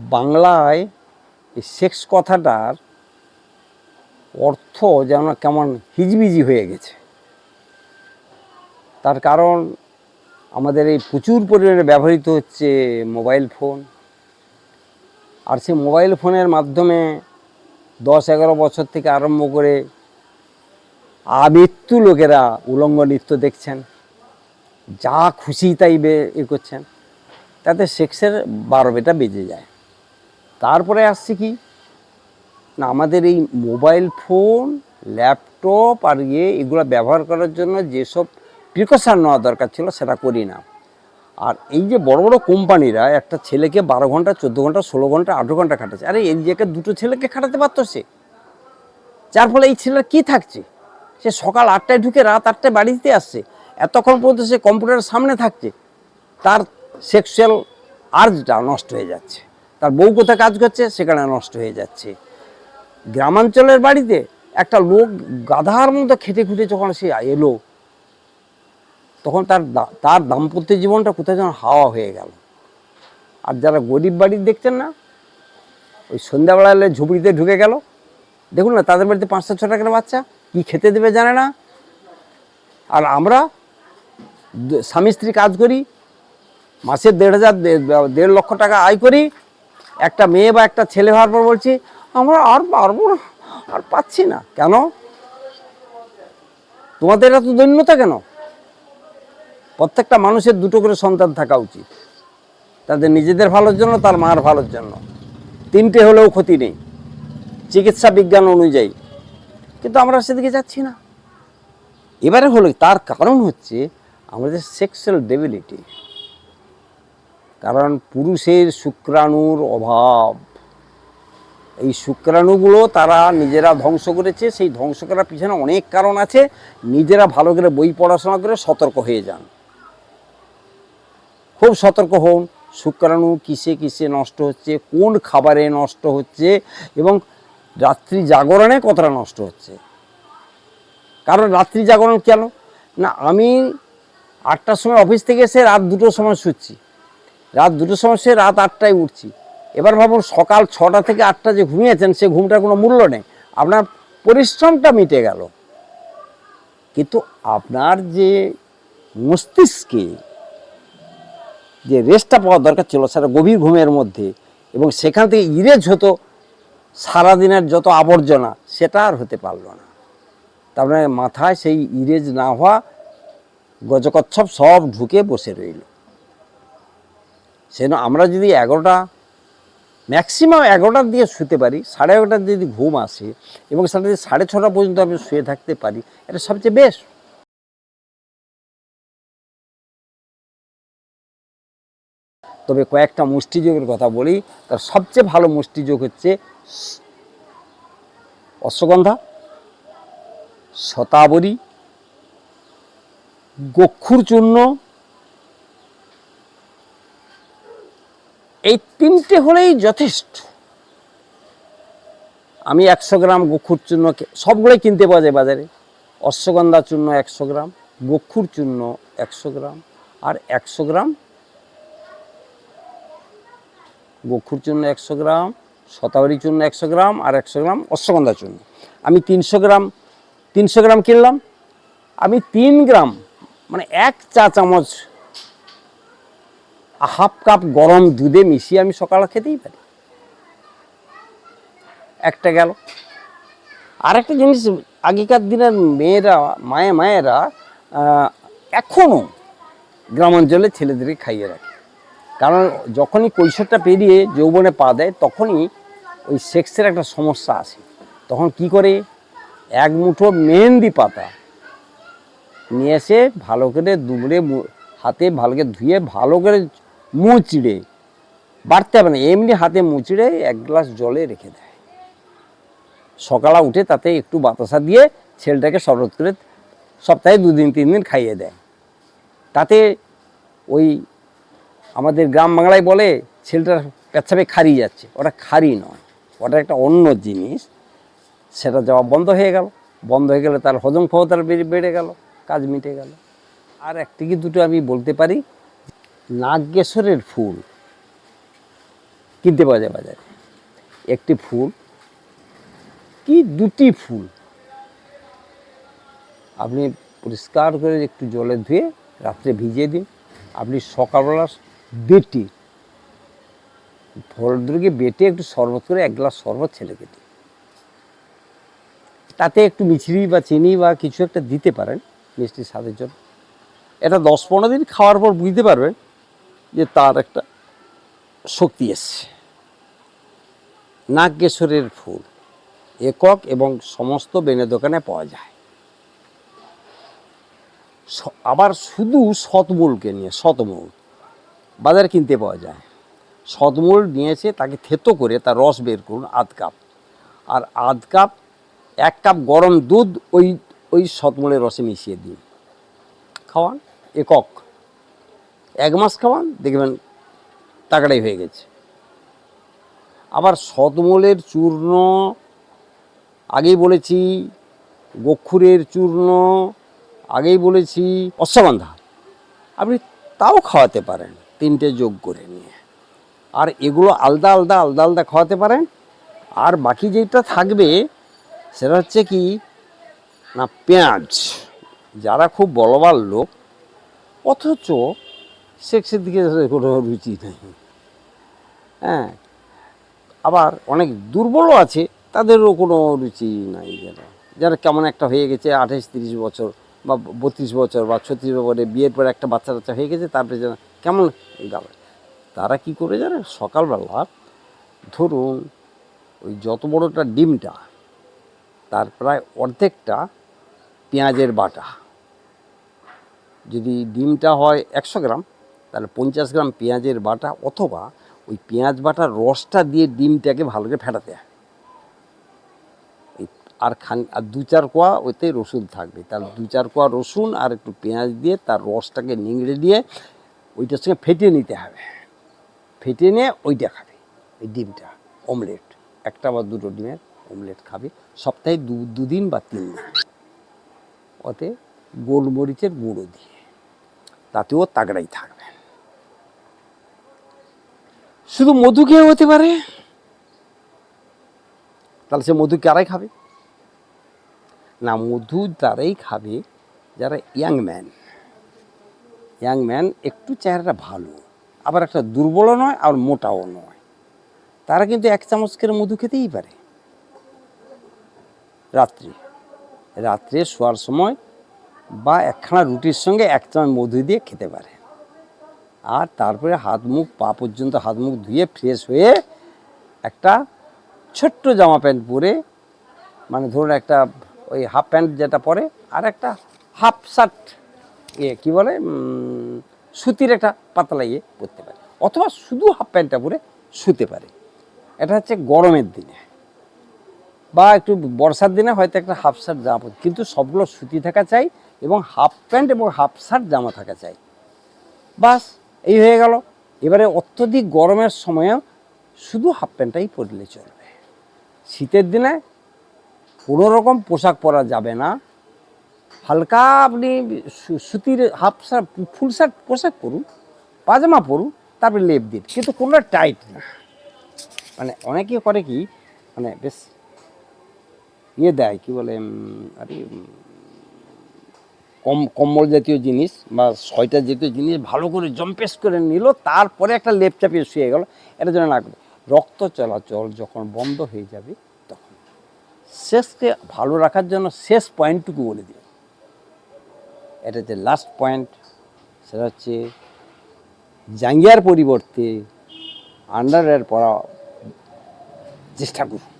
বাংলায় এই সেক্স কথাটার অর্থ যেন কেমন হিজবিজি হয়ে গেছে। তার কারণ আমাদের এই প্রচুর পরিমাণে ব্যবহৃত হচ্ছে মোবাইল ফোন। আর সেই মোবাইল ফোনের মাধ্যমে দশ এগারো বছর থেকে আরম্ভ করে আমৃত্যু লোকেরা উলঙ্গ নৃত্য দেখছেন, যা খুশি তাই বে- এ করছেন, তাতে সেক্সের বারো বেটা বেজে যায়। তারপরে আসছে কি? না, আমাদের এই মোবাইল ফোন, ল্যাপটপ আর ইয়ে এগুলো ব্যবহার করার জন্য যেসব প্রিকশন নেওয়া দরকার ছিল সেটা করি না। আর এই যে বড় বড় কোম্পানিরা একটা ছেলেকে বারো ঘণ্টা, চোদ্দ ঘণ্টা, ষোলো ঘণ্টা আঠেরো ঘণ্টা খাটাচ্ছে। আরে, এই জায়গায় দুটো ছেলেকে খাটাতে পারতো সে। যার ফলে এই ছেলের কী থাকছে? সে সকাল আটটায় ঢুকে রাত আটটায় বাড়িতে আসছে। এতক্ষণ পর্যন্ত সে কম্পিউটারের সামনে থাকছে। তার সেক্সুয়াল আর্জটা নষ্ট হয়ে যাচ্ছে। তার বউ কোথায় কাজ করছে, সেখানে নষ্ট হয়ে যাচ্ছে। গ্রামাঞ্চলের বাড়িতে একটা লোক গাধার মতো খেটে খুঁটে যখন সে এলো, তখন তার তার দাম্পত্য জীবনটা কোথায় যেন হাওয়া হয়ে গেল। আর যারা গরিব বাড়ির দেখছেন না, ওই সন্ধ্যাবেলা এলে ঝুপড়িতে ঢুকে গেল। দেখুন না, তাদের বাড়িতে পাঁচটা ছ টাকার বাচ্চা, কি খেতে দেবে জানে না। আর আমরা স্বামী স্ত্রী কাজ করি, মাসে দেড় হাজার, দেড় লক্ষ টাকা আয় করি একটা মেয়ে বা একটা ছেলে হওয়ার পর বলছি, আমরা আর পারব না, আর পাচ্ছি না। কেন? তোমাদের এত দৈন্যতা কেন? প্রত্যেকটা মানুষের দুটো করে সন্তান থাকা উচিত। তাদের নিজেদের ভালোর জন্য, তার মার ভালোর জন্য। তিনটে হলেও ক্ষতি নেই, চিকিৎসা বিজ্ঞান অনুযায়ী। কিন্তু আমরা সেদিকে যাচ্ছি না। এবারে হলো, তার কারণ হচ্ছে আমাদের সেক্সুয়াল ডেবিলিটি কারণ পুরুষের শুক্রাণুর অভাব। এই শুক্রাণুগুলো তারা নিজেরা ধ্বংস করেছে, সেই ধ্বংস করার পিছনে অনেক কারণ আছে, নিজেরা ভালো করে বই পড়াশোনা করে সতর্ক হয়ে যান। খুব সতর্ক হন, শুক্রাণু কিসে কিসে নষ্ট হচ্ছে, কোন খাবারে নষ্ট হচ্ছে, এবং রাত্রি জাগরণে কতটা নষ্ট হচ্ছে। কারণ রাত্রি জাগরণ কেন? না, আমি আটটার সময় অফিস থেকে এসে রাত দুটোর সময় শুচ্ছি। রাত দুটোর সময় সে রাত আটটায় উঠছি। এবার ভাবুন সকাল ছটা থেকে আটটা যে ঘুমিয়েছেন, সে ঘুমটার কোনো মূল্য নেই। আপনার পরিশ্রমটা মিটে গেল। কিন্তু আপনার যে মস্তিষ্কে যে রেস্টটা পাওয়া দরকার ছিল, সেটা গভীর ঘুমের মধ্যে এবং সেখান থেকে ইরেজ হতো সারাদিনের যত আবর্জনা, সেটা আর হতে পারল না। তার মানে মাথায় সেই ইরেজ না হওয়া গজকচ্ছপ সব ঢুকে বসে রইল। সেজন্য আমরা যদি এগারোটা ম্যাক্সিমাম এগারোটার দিয়ে শুতে পারি, সাড়ে এগারোটার যদি ঘুম আসে এবং সেটা যদি সাড়ে ছটা পর্যন্ত আমি শুয়ে থাকতে পারি, এটা সবচেয়ে বেস্ট তবে কয়েকটা মুষ্টিযোগের কথা বলি, তার সবচেয়ে ভালো মুষ্টিযোগ হচ্ছে অশ্বগন্ধা, শতাবরী, গক্ষুর চূর্ণ এই তিনটে হলেই যথেষ্ট। আমি একশো গ্রাম গক্ষুর চূর্ণ সবগুলোই কিনতে পাওয়া যায় বাজারে। অশ্বগন্ধা চূর্ণ একশো গ্রাম, গক্ষুর চূর্ণ একশো গ্রাম, আর একশো গ্রাম গক্ষুর চূর্ণ একশো গ্রাম, শতাবরী চূর্ণ একশো গ্রাম, আর একশো গ্রাম অশ্বগন্ধা চূর্ণ। আমি তিনশো গ্রাম তিনশো গ্রাম কিনলাম। আমি তিন গ্রাম মানে এক চা চামচ হাফ কাপ গরম দুধে মিশিয়ে আমি সকালে খেতেই পারি। একটা গেল। আরেকটা জিনিস, আগেকার দিনের মেয়েরা, মায়ে মায়েরা এখনও গ্রামাঞ্চলে ছেলেদেরকে খাইয়ে রাখে। কারণ যখনই কৈশোরটা পেরিয়ে যৌবনে পা দেয়, তখনই ওই সেক্সের একটা সমস্যা আসে। তখন কি করে? এক মুঠো মেহেন্দি পাতা নিয়ে এসে ভালো করে দুমড়ে মু- হাতে ভালো করে ধুয়ে ভালো করে মুচড়ে, বাড়তে হবে না, এমনি হাতে মুচড়ে এক গ্লাস জলে রেখে দেয়। সকালে উঠে তাতে একটু বাতাসা দিয়ে ছেলেটাকে শরৎ করে সপ্তাহে দুদিন তিন দিন খাইয়ে দেয়। তাতে ওই আমাদের গ্রাম বাংলায় বলে ছেলেটার পেচ্ছাপে খারি যাচ্ছে। ওটা খারি নয়, ওটা একটা অন্য জিনিস। সেটা যাওয়া বন্ধ হয়ে গেল। বন্ধ হয়ে গেলে তার হজম ক্ষমতার বেড়ে বেড়ে গেল, কাজ মিটে গেল। আর একটি কি দুটো আমি বলতে পারি? নাগেশ্বরের ফুল কিনতে পাওয়া যায় বাজারে। একটি ফুল কি দুটি ফুল? আপনি পরিষ্কার করে একটু জলে ধুয়ে রাত্রে ভিজিয়ে দিন। আপনি সকালবেলা বেটি, ফল দুটোকে বেটে একটু শরবত করে এক গ্লাস শরবত ছেলেকে দিন। তাতে একটু মিছরি বা চিনি বা কিছু একটা দিতে পারেন, মিষ্টির স্বাদের জন্য। এটা দশ পনেরো দিন খাওয়ার পর বুঝতে পারবেন যে তার একটা শক্তি এসছে। নাগকেশরের ফুল, একক এবং সমস্ত বেনে দোকানে পাওয়া যায়। আবার শুধু শতমূলকে নিয়ে শতমূল বাজারে কিনতে পাওয়া যায়। শতমূল নিয়েছে, তাকে থেতো করে তার রস বের করুন, আধ কাপ। আর আধ কাপ, এক কাপ গরম দুধ ওই ওই শতমূলের রসে মিশিয়ে দিন। খাওয়ান, একক। এক মাস খাওয়ান, দেখবেন তাকড়াই হয়ে গেছে। আবার শতমূলের চূর্ণ, আগেই বলেছি, গক্ষুরের চূর্ণ, আগেই বলেছি, অশ্বগন্ধা। আপনি তাও খাওয়াতে পারেন, তিনটে যোগ করে নিয়ে। আর এগুলো আলাদা আলাদা আলাদা আলাদা খাওয়াতে পারেন। আর বাকি যেটা থাকবে, সেটা হচ্ছে কি, না, পেঁয়াজ। যারা খুব বলবার লোক, অথচ সেক্সের দিকে কোনো রুচি নেই। হ্যাঁ আবার অনেক দুর্বলও আছে, তাদেরও কোনো রুচি নাই যারা যারা কেমন একটা হয়ে গেছে, আঠাশ তিরিশ বছর বা বত্রিশ বছর বা ছত্রিশ বছরে বিয়ের পরে একটা বাচ্চা বাচ্চা হয়ে গেছে, তারপরে যেন কেমন গেল তারা কি করে জানে সকালবেলা ধরুন ওই যত বড়টা ডিমটা, তার প্রায় অর্ধেকটা পেঁয়াজের বাটা। যদি ডিমটা হয় একশো গ্রাম তাহলে পঞ্চাশ গ্রাম পেঁয়াজের বাটা অথবা ওই পেঁয়াজ বাটার রসটা দিয়ে ডিমটাকে ভালো করে ফেটাতে হয়। আর খান, আর দু চার কোয়া ওতে রসুন থাকবে। তার দু চার কোয়া রসুন আর একটু পেঁয়াজ দিয়ে তার রসটাকে নিংড়ে দিয়ে ওইটার সঙ্গে ফেটিয়ে নিতে হবে। ফেটিয়ে নিয়ে ওইটা খাবে, এই ডিমটা, অমলেট। একটা বা দুটো ডিমের অমলেট খাবে, সপ্তাহে দু, দুদিন বা তিন দিন। ওতে গোলমরিচের গুঁড়ো দিয়ে। তাতেও তাগড়াই থাকবে। শুধু মধু খেয়ে হতে পারে? তাহলে সে মধু কারাই খাবে? না, মধু তারাই খাবে যারা ইয়াং ম্যান ইয়াং ম্যান একটু চেহারাটা ভালো, আবার একটা দুর্বলও নয় আর মোটাও নয়। তারা কিন্তু এক চামচ করে মধু খেতেই পারে। রাত্রি। রাত্রে শোয়ার সময় বা একখানা রুটির সঙ্গে এক চামচ মধু দিয়ে খেতে পারে। আর তারপরে হাত মুখ, পা পর্যন্ত হাত মুখ ধুয়ে ফ্রেশ হয়ে একটা ছোট্ট জামা প্যান্ট পরে মানে ধরুন একটা ওই হাফ প্যান্ট যেটা পরে, আর একটা হাফ শার্ট ইয়ে কী বলে সুতির একটা পাতলা ইয়ে পরতে পারে। অথবা শুধু হাফ প্যান্টটা পরে শুতে পারে। এটা হচ্ছে গরমের দিনে। বা একটু বর্ষার দিনে হয়তো একটা হাফ শার্ট জামা পরতে কিন্তু সবগুলো সুতি থাকা চাই এবং হাফ প্যান্ট এবং হাফ শার্ট জামা থাকা চাই। বাস। এই হয়ে গেল। এবারে অত্যধিক গরমের সময়ও শুধু হাফ প্যান্টটাই পরলে চলবে। শীতের দিনে কোনো রকম পোশাক পরা যাবে না। হালকা আপনি সুতির হাফ শার্ট ফুল শার্ট পোশাক পরুন, পাজামা পরুন, তারপরে লেপ দিন। কিন্তু কোনো টাইট না। মানে অনেকে করে কি মানে বেশ ইয়ে দেয়, কি বলে আরে কম, কম্বল জাতীয় জিনিস বা ছয়টা জাতীয় জিনিস ভালো করে জম্পেস করে নিল, তারপরে একটা লেপ চাপিয়ে শুয়ে গেল। এটা যেন না রক্ত চলাচল যখন বন্ধ হয়ে যাবে, তখন শেষকে ভালো রাখার জন্য শেষ পয়েন্টটুকু বলে দিই এটা হচ্ছে লাস্ট পয়েন্ট সেটা হচ্ছে জাঙ্গিয়ার পরিবর্তে আন্ডারওয়্যার পরা চেষ্টা করুন।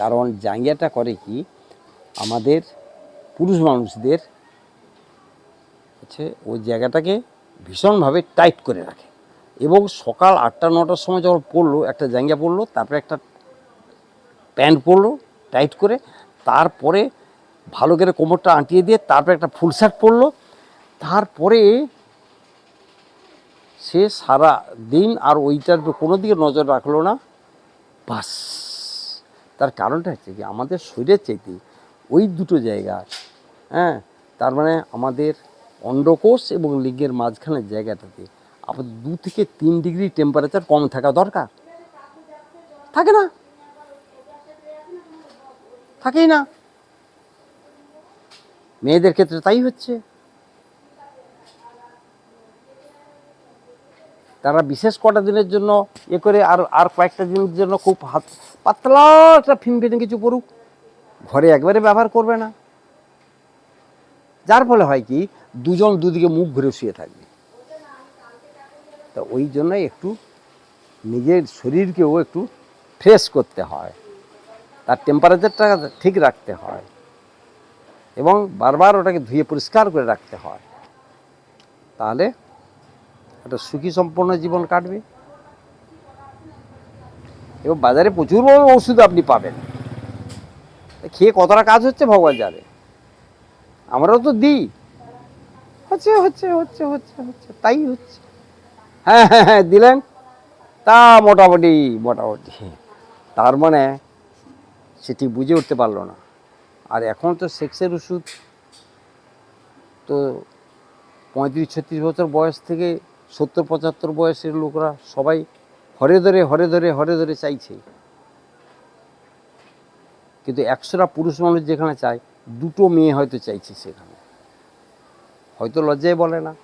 কারণ জাঙ্গিয়াটা করে কি? আমাদের পুরুষ মানুষদের হচ্ছে ওই জায়গাটাকে ভীষণভাবে টাইট করে রাখে। এবং সকাল আটটা, নটার সময় যখন পড়ল, একটা জাঙ্গিয়া পরলো তারপরে একটা প্যান্ট পরলো টাইট করে, তারপরে ভালো করে কোমরটা আঁটিয়ে দিয়ে, তারপরে একটা ফুল শার্ট পরলো তারপরে সে সারা দিন আর ওইটার কোনো দিকে নজর রাখল না। বাস। তার কারণটা হচ্ছে কি, আমাদের শরীরের চাইতে ওই দুটো জায়গা হ্যাঁ তার মানে আমাদের অন্ডকোষ এবং লিঙ্গের মাঝখানের জায়গাটাতে আবার দু থেকে তিন ডিগ্রি টেম্পারেচার কম থাকা দরকার। থাকে না? থাকেই না। মেয়েদের ক্ষেত্রে তাই হচ্ছে। তারা বিশেষ কটা দিনের জন্য এ করে আর আর কয়েকটা দিনের জন্য খুব হাত পাতলা একটা ফিনফিনে কিছু পড়ুক। ঘরে একবারে ব্যবহার করবে না। যার ফলে হয় কি, দুজন দুদিকে মুখ ঘুরে শুয়ে থাকবে। তা ওই জন্যই একটু নিজের শরীরকেও একটু ফ্রেশ করতে হয়। তার টেম্পারেচারটা ঠিক রাখতে হয়। এবং বারবার ওটাকে ধুয়ে পরিষ্কার করে রাখতে হয়। তাহলে একটা সুখী সম্পন্ন জীবন কাটবে। এবং বাজারে প্রচুর ওষুধ আপনি পাবেন। খেয়ে কতটা কাজ হচ্ছে ভগবান জানে। আমরাও তো দিই। হচ্ছে হচ্ছে হচ্ছে হচ্ছে হচ্ছে তাই হচ্ছে। হ্যাঁ হ্যাঁ হ্যাঁ দিলেন? তা মোটামুটি মোটামুটি। তার মানে সেটি বুঝে উঠতে পারল না। আর এখন তো সেক্সের ওষুধ তো পঁয়ত্রিশ ছত্রিশ বছর বয়স থেকে সত্তর পঁচাত্তর বয়সের লোকরা সবাই হরে ধরে হরে ধরে হরে ধরে চাইছে। কিন্তু একশোটা পুরুষ মানুষ যেখানে চায় দুটো মেয়ে হয়তো চাইছে সেখানে। হয়তো লজ্জায় বলে না।